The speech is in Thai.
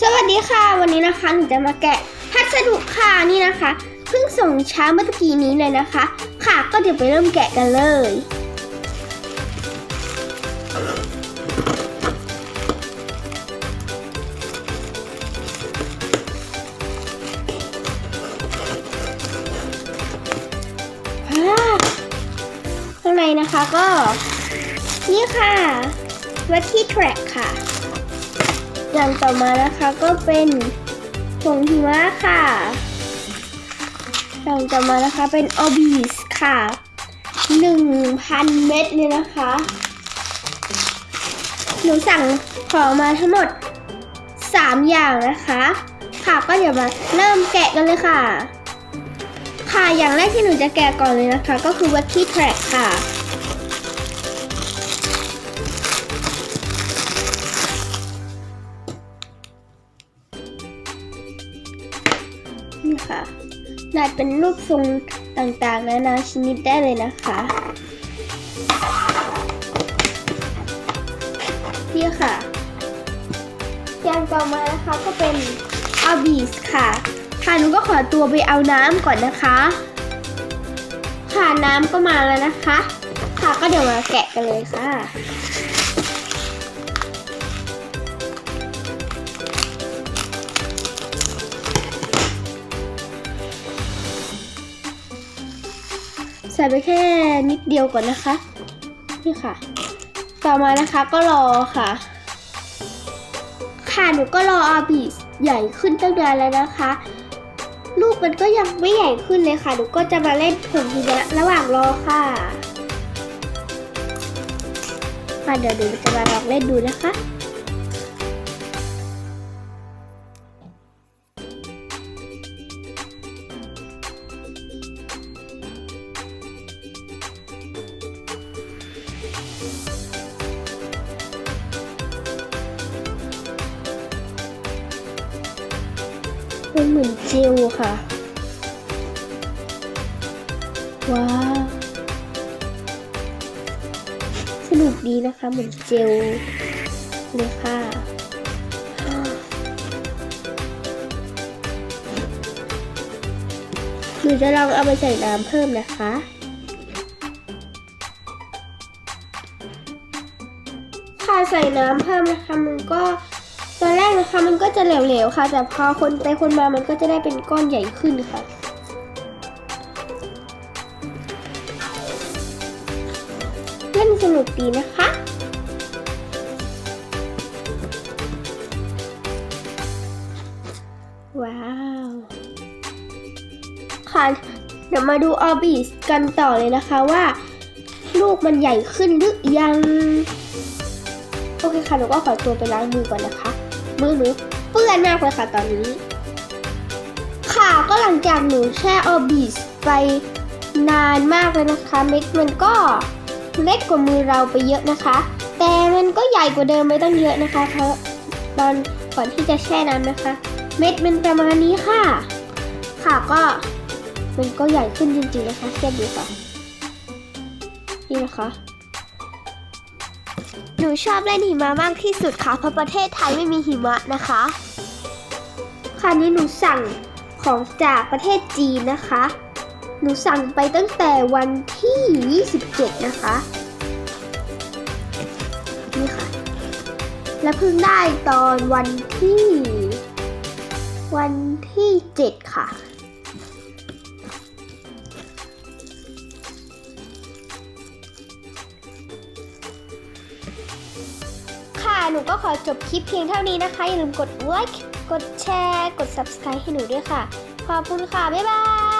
สวัสดีค่ะ วันนี้นะคะหนูจะมาแกะพัสดุค่ะนี่นะคะ เพิ่งส่งช้าเมื่อตะกี้นี้เลยนะคะ ค่ะก็เดี๋ยวไปเริ่มแกะกันเลยข้างในนะคะก็ นี่ค่ะวัตที่แทร็กค่ะ อย่างต่อมานะคะก็เป็นผงหิมะค่ะ อย่างต่อมานะคะเป็นออบีสค่ะ1,000เม็ดเลยนะคะ หนูสั่งของมาทั้งหมด 3 อย่างนะคะ ค่ะก็เดี๋ยวมาเริ่มแกะกันเลยค่ะ ค่ะอย่างแรกที่หนูจะแกะก่อนเลยนะคะ ก็คือวัตที่แทร็กค่ะ นี่ค่ะนาดเป็นรูปทรงต่างๆนานาชนิดได้เลยนะคะนี่ค่ะอย่างต่อมานะคะก็เป็นอาบีสค่ะ ค่ะหนูก็ขอตัวไปเอาน้ำก่อนนะคะ ค่ะน้ำก็มาแล้วนะคะ ค่ะก็เดี๋ยวมาแกะกันเลยค่ะ ใส่ไปแค่นิดเดียวก่อนนะคะ นี่ค่ะ ต่อมานะคะก็รอค่ะ ค่ะหนูก็รออาบีใหญ่ขึ้นตั้งนานแล้วนะคะ ลูกมันก็ยังไม่ใหญ่ขึ้นเลยค่ะ หนูก็จะมาเล่นผงหิมะระหว่างรอค่ะค่ะเดี๋ยวหนูจะมาลองเล่นดูนะคะ มันเหมือนเจลค่ะ ว้าว สนุกดีนะคะ เหมือนเจลเลยค่ะหนูจะลองเอาไปใส่น้ำเพิ่มนะคะค่ะใส่น้ำเพิ่มนะคะมันก็ ตอนแรกนะคะมันก็จะเหลวๆค่ะ แต่พอคนไปคนมามันก็จะได้เป็นก้อนใหญ่ขึ้นค่ะเล่นสนุกดีนะคะว้าวค่ะเดี๋ยวมาดูออบิสกันต่อเลยนะคะว่า ลูกมันใหญ่ขึ้นหรือยัง โอเคค่ะหนูก็ขอตัวไปล้างมือก่อนนะคะ มือหนูเปื้อนมากเลยค่ะตอนนี้ ค่ะก็หลังจากหนูแช่ออบิสไปนานมากเลยนะคะ เม็ดมันก็เล็กกว่ามือเราไปเยอะนะคะ แต่มันก็ใหญ่กว่าเดิมไปตั้งเยอะนะคะ เพราะตอนก่อนที่จะแช่น้ำนะคะ เม็ดมันประมาณนี้ค่ะ ค่ะก็มันก็ใหญ่ขึ้นจริงๆนะคะเทียบดูค่ะนี่นะคะ หนูชอบเล่นหิมะมากที่สุดค่ะ เพราะประเทศไทยไม่มีหิมะนะคะ คราวนี้หนูสั่งของจากประเทศจีนนะคะ หนูสั่งไปตั้งแต่วันที่ 27 นะคะ นี่ค่ะ และเพิ่งได้ตอนวันที่ วันที่ 7 ค่ะ หนูก็ขอจบคลิปเพียงเท่านี้นะคะ อย่าลืมกดไลค์ กดแชร์ กด subscribe ให้หนูด้วยค่ะ ขอบคุณค่ะ บ๊ายบาย